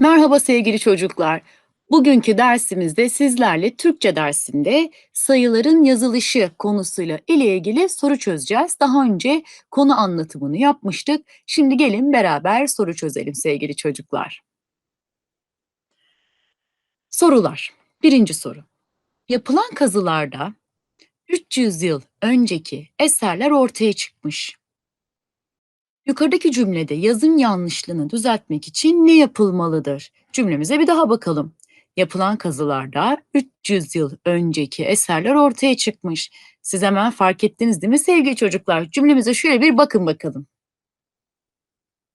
Merhaba sevgili çocuklar. Bugünkü dersimizde sizlerle Türkçe dersinde sayıların yazılışı konusuyla ile ilgili soru çözeceğiz. Daha önce konu anlatımını yapmıştık. Şimdi gelin beraber soru çözelim sevgili çocuklar. Sorular. Birinci soru. Yapılan kazılarda 300 yıl önceki eserler ortaya çıkmış. Yukarıdaki cümlede yazım yanlışlığını düzeltmek için ne yapılmalıdır? Cümlemize bir daha bakalım. Yapılan kazılarda 300 yıl önceki eserler ortaya çıkmış. Siz hemen fark ettiniz değil mi sevgili çocuklar? Cümlemize şöyle bir bakın bakalım.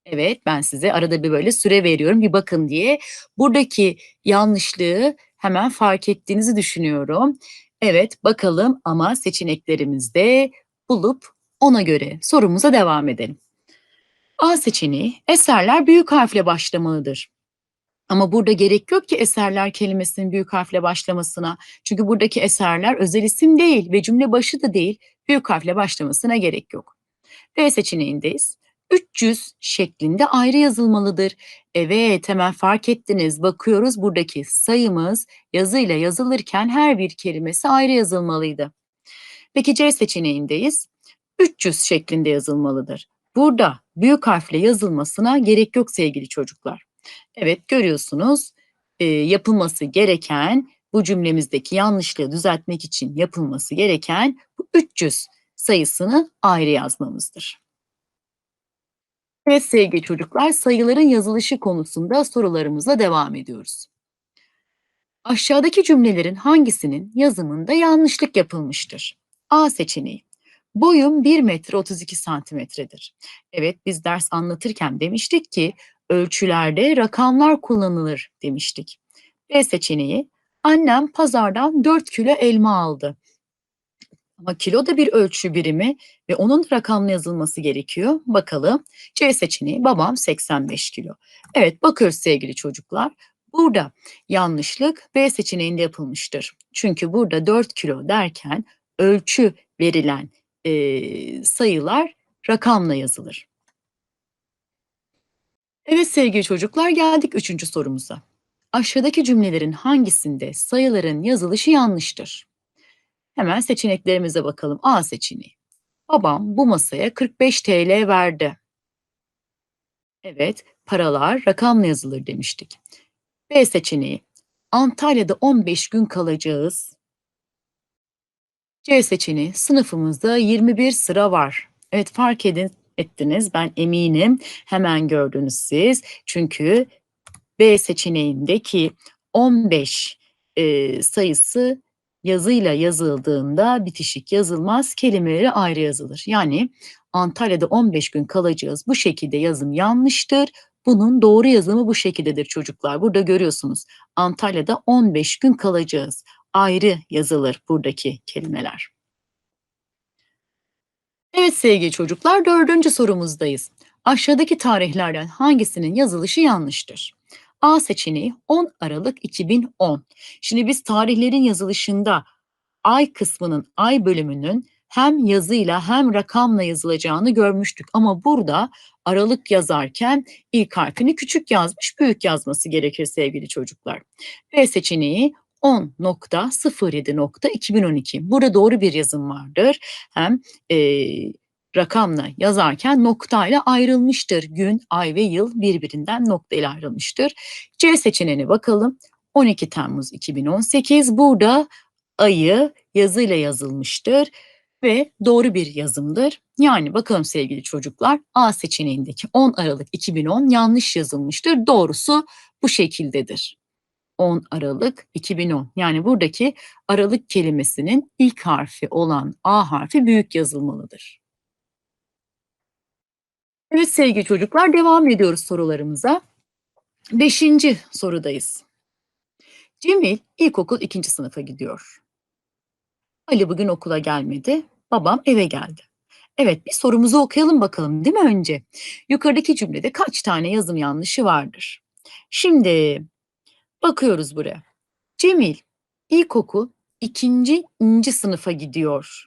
Evet, ben size arada bir böyle süre veriyorum bir bakın diye. Buradaki yanlışlığı hemen fark ettiğinizi düşünüyorum. Evet, bakalım ama seçeneklerimizde bulup ona göre sorumuza devam edelim. A seçeneği eserler büyük harfle başlamalıdır. Ama burada gerek yok ki eserler kelimesinin büyük harfle başlamasına. Çünkü buradaki eserler özel isim değil ve cümle başı da değil. Büyük harfle başlamasına gerek yok. B seçeneğindeyiz. 300 şeklinde ayrı yazılmalıdır. Evet hemen fark ettiniz. Bakıyoruz buradaki sayımız yazıyla yazılırken her bir kelimesi ayrı yazılmalıydı. Peki C seçeneğindeyiz. 300 şeklinde yazılmalıdır. Burada büyük harfle yazılmasına gerek yok sevgili çocuklar. Evet görüyorsunuz e, yapılması gereken bu cümlemizdeki yanlışlığı düzeltmek için yapılması gereken bu 300 sayısını ayrı yazmamızdır. Evet sevgili çocuklar sayıların yazılışı konusunda sorularımızla devam ediyoruz. Aşağıdaki cümlelerin hangisinin yazımında yanlışlık yapılmıştır? A seçeneği. Boyum 1 metre 32 santimetredir. Evet biz ders anlatırken demiştik ki ölçülerde rakamlar kullanılır demiştik. B seçeneği annem pazardan 4 kilo elma aldı. Ama kilo da bir ölçü birimi ve onun rakamla yazılması gerekiyor. Bakalım. C seçeneği babam 85 kilo. Evet bakıyoruz sevgili çocuklar. Burada yanlışlık B seçeneğinde yapılmıştır. Çünkü burada 4 kilo derken ölçü verilen e, sayılar rakamla yazılır. Evet sevgili çocuklar geldik üçüncü sorumuza. Aşağıdaki cümlelerin hangisinde sayıların yazılışı yanlıştır? Hemen seçeneklerimize bakalım. A seçeneği. Babam bu masaya 45 TL verdi. Evet, paralar rakamla yazılır demiştik. B seçeneği. Antalya'da 15 gün kalacağız. C seçeneği. Sınıfımızda 21 sıra var. Evet fark edin, ettiniz. Ben eminim. Hemen gördünüz siz. Çünkü B seçeneğindeki 15 e, sayısı yazıyla yazıldığında bitişik yazılmaz, kelimeleri ayrı yazılır. Yani Antalya'da 15 gün kalacağız. Bu şekilde yazım yanlıştır. Bunun doğru yazımı bu şekildedir çocuklar. Burada görüyorsunuz. Antalya'da 15 gün kalacağız. Ayrı yazılır buradaki kelimeler. Evet sevgili çocuklar dördüncü sorumuzdayız. Aşağıdaki tarihlerden hangisinin yazılışı yanlıştır? A seçeneği 10 Aralık 2010. Şimdi biz tarihlerin yazılışında ay kısmının, ay bölümünün hem yazıyla hem rakamla yazılacağını görmüştük. Ama burada Aralık yazarken ilk harfini küçük yazmış, büyük yazması gerekir sevgili çocuklar. B seçeneği 10.07.2012. Burada doğru bir yazım vardır. Hem e, rakamla yazarken noktayla ayrılmıştır. Gün, ay ve yıl birbirinden noktayla ayrılmıştır. C seçeneğine bakalım. 12 Temmuz 2018 burada ayı yazıyla yazılmıştır ve doğru bir yazımdır. Yani bakalım sevgili çocuklar A seçeneğindeki 10 Aralık 2010 yanlış yazılmıştır. Doğrusu bu şekildedir. 10 Aralık 2010. Yani buradaki Aralık kelimesinin ilk harfi olan A harfi büyük yazılmalıdır. Evet sevgili çocuklar devam ediyoruz sorularımıza. Beşinci sorudayız. Cemil ilkokul ikinci sınıfa gidiyor. Ali bugün okula gelmedi. Babam eve geldi. Evet bir sorumuzu okuyalım bakalım değil mi önce? Yukarıdaki cümlede kaç tane yazım yanlışı vardır? Şimdi bakıyoruz buraya. Cemil ilkokul ikinci inci sınıfa gidiyor.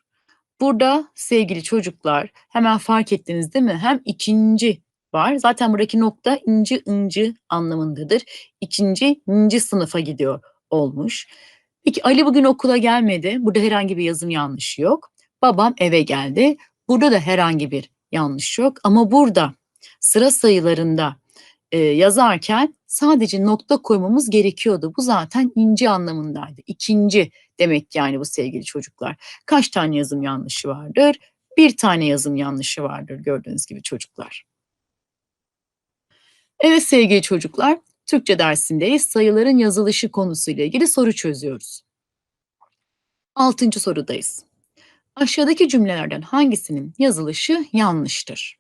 Burada sevgili çocuklar hemen fark ettiniz değil mi? Hem ikinci var. Zaten buradaki nokta inci, ıncı anlamındadır. 2. "nci sınıfa gidiyor." olmuş. Peki, Ali bugün okula gelmedi. Burada herhangi bir yazım yanlışı yok. Babam eve geldi. Burada da herhangi bir yanlış yok ama burada sıra sayılarında, eee, yazarken sadece nokta koymamız gerekiyordu. Bu zaten inci anlamındaydı. 2. demek yani bu sevgili çocuklar. Kaç tane yazım yanlışı vardır? 1 tane yazım yanlışı vardır gördüğünüz gibi çocuklar. Evet sevgili çocuklar, Türkçe dersindeyiz. Sayıların yazılışı konusuyla ilgili soru çözüyoruz. 6. sorudayız. Aşağıdaki cümlelerden hangisinin yazılışı yanlıştır?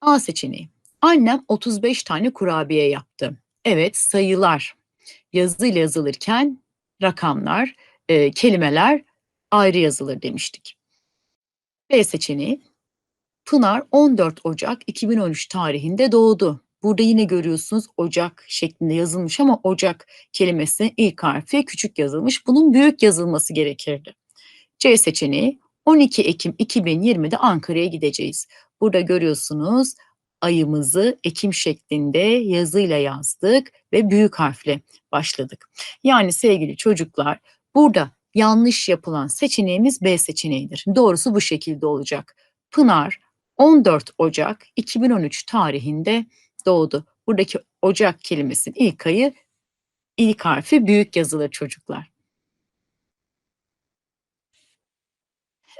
A seçeneği. Annem 35 tane kurabiye yaptı. Evet, sayılar yazıyla yazılırken rakamlar, eee, kelimeler ayrı yazılır demiştik. B seçeneği. Pınar 14 Ocak 2013 tarihinde doğdu. Burada yine görüyorsunuz Ocak şeklinde yazılmış ama Ocak kelimesinin ilk harfi küçük yazılmış. Bunun büyük yazılması gerekirdi. C seçeneği. 12 Ekim 2020'de Ankara'ya gideceğiz. Burada görüyorsunuz ayımızı ekim şeklinde yazıyla yazdık ve büyük harfle başladık. Yani sevgili çocuklar, burada yanlış yapılan seçeneğimiz B seçeneğidir. Doğrusu bu şekilde olacak. Pınar 14 Ocak 2013 tarihinde doğdu. Buradaki Ocak kelimesinin ilk ayı, ilk harfi büyük yazılır çocuklar.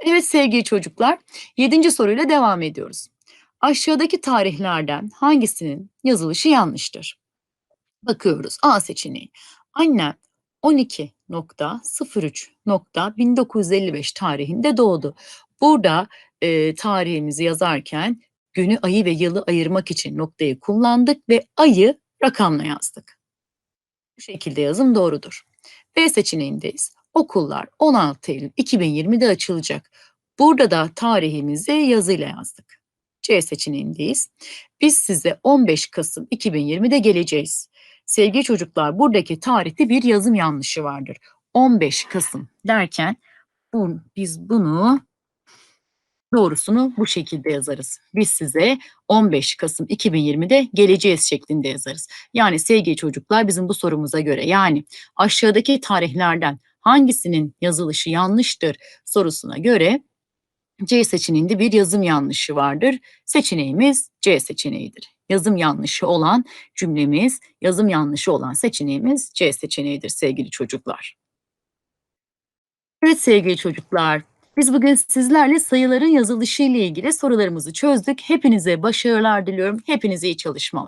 Evet sevgili çocuklar, 7. soruyla devam ediyoruz. Aşağıdaki tarihlerden hangisinin yazılışı yanlıştır? Bakıyoruz. A seçeneği. Annem 12.03.1955 tarihinde doğdu. Burada, eee, tarihimizi yazarken günü, ayı ve yılı ayırmak için noktayı kullandık ve ayı rakamla yazdık. Bu şekilde yazım doğrudur. B seçeneğindeyiz. Okullar 16 Eylül 2020'de açılacak. Burada da tarihimizi yazıyla yazdık. C seçeneğindeyiz. Biz size 15 Kasım 2020'de geleceğiz. Sevgili çocuklar, buradaki tarihte bir yazım yanlışı vardır. 15 Kasım derken bu biz bunu doğrusunu bu şekilde yazarız. Biz size 15 Kasım 2020'de geleceğiz şeklinde yazarız. Yani sevgili çocuklar, bizim bu sorumuza göre, yani aşağıdaki tarihlerden hangisinin yazılışı yanlıştır sorusuna göre C seçeneğinde bir yazım yanlışı vardır. Seçeneğimiz C seçeneğidir. Yazım yanlışı olan cümlemiz, yazım yanlışı olan seçeneğimiz C seçeneğidir sevgili çocuklar. Evet sevgili çocuklar, biz bugün sizlerle sayıların yazılışı ile ilgili sorularımızı çözdük. Hepinize başarılar diliyorum. Hepinize iyi çalışmalar.